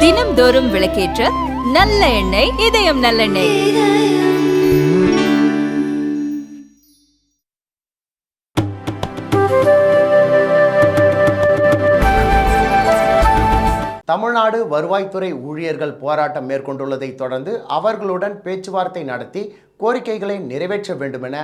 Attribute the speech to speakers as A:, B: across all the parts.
A: தினம்தோறும் விளக்கேற்ற நல்ல எண்ணெய் இதயம் நல்லெண்ணெய்
B: தமிழ்நாடு வருவாய்த்துறை ஊழியர்கள் போராட்டம் மேற்கொண்டுள்ளதை தொடர்ந்து அவர்களுடன் பேச்சுவார்த்தை நடத்தி கோரிக்கைகளை நிறைவேற்ற வேண்டுமென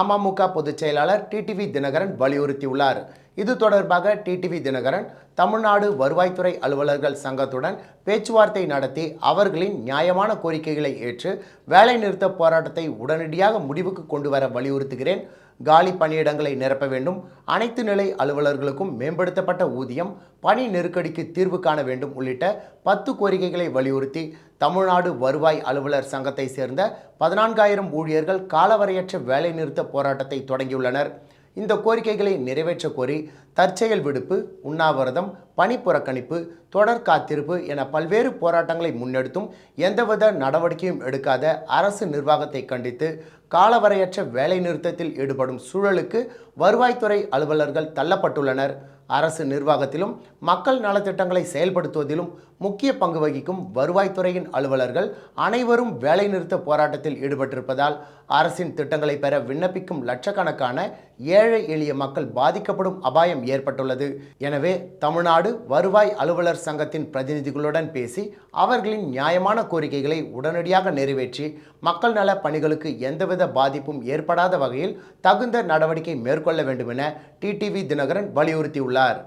B: அமமுக பொதுச் செயலாளர் டிடிவி தினகரன் வலியுறுத்தியுள்ளார். இது தொடர்பாக டிடிவி தினகரன் தமிழ்நாடு வருவாய்த்துறை அலுவலர்கள் சங்கத்துடன் பேச்சுவார்த்தை நடத்தி அவர்களின் நியாயமான கோரிக்கைகளை ஏற்று வேலைநிறுத்த போராட்டத்தை உடனடியாக முடிவுக்கு கொண்டு வர வலியுறுத்துகிறேன். காலி பணியிடங்களை நிரப்ப வேண்டும். அனைத்து நிலை அலுவலர்களுக்கும் மேம்படுத்தப்பட்ட ஊதியம் பணி நெருக்கடிக்கு தீர்வு காண வேண்டும் உள்ளிட்ட பத்து கோரிக்கைகளை வலியுறுத்தி தமிழ்நாடு வருவாய் அலுவலர் சங்கத்தை சேர்ந்த பதினான்காயிரம் ஊழியர்கள் காலவரையற்ற வேலைநிறுத்த போராட்டத்தை தொடங்கியுள்ளனர். இந்த கோரிக்கைகளை நிறைவேற்ற கோரி தற்செயல் விடுப்பு உண்ணாவிரதம் பணி புறக்கணிப்பு தொடர் காத்திருப்பு என பல்வேறு போராட்டங்களை முன்னெடுத்தும் எந்தவித நடவடிக்கையும் எடுக்காத அரசு நிர்வாகத்தை கண்டித்து காலவரையற்ற வேலைநிறுத்தத்தில் ஈடுபடும் சூழலுக்கு வருவாய்த்துறை அலுவலர்கள் தள்ளப்பட்டுள்ளனர். அரசு நிர்வாகத்திலும் மக்கள் நலத்திட்டங்களை செயல்படுத்துவதிலும் முக்கிய பங்கு வகிக்கும் வருவாய்த்துறையின் அலுவலர்கள் அனைவரும் வேலைநிறுத்த போராட்டத்தில் ஈடுபட்டிருப்பதால் அரசின் திட்டங்களை பெற விண்ணப்பிக்கும் லட்சக்கணக்கான ஏழை எளிய மக்கள் பாதிக்கப்படும் அபாயம் ஏற்பட்டுள்ளது. எனவே தமிழ்நாடு வருவாய் அலுவலர் சங்கத்தின் பிரதிநிதிகளுடன் பேசி அவர்களின் நியாயமான கோரிக்கைகளை உடனடியாக நிறைவேற்றி மக்கள் நல பணிகளுக்கு எந்தவித பாதிப்பும் ஏற்படாத வகையில் தகுந்த நடவடிக்கை மேற்கொள்ள வேண்டும் என டிடிவி தினகரன் வலியுறுத்தியுள்ளார்.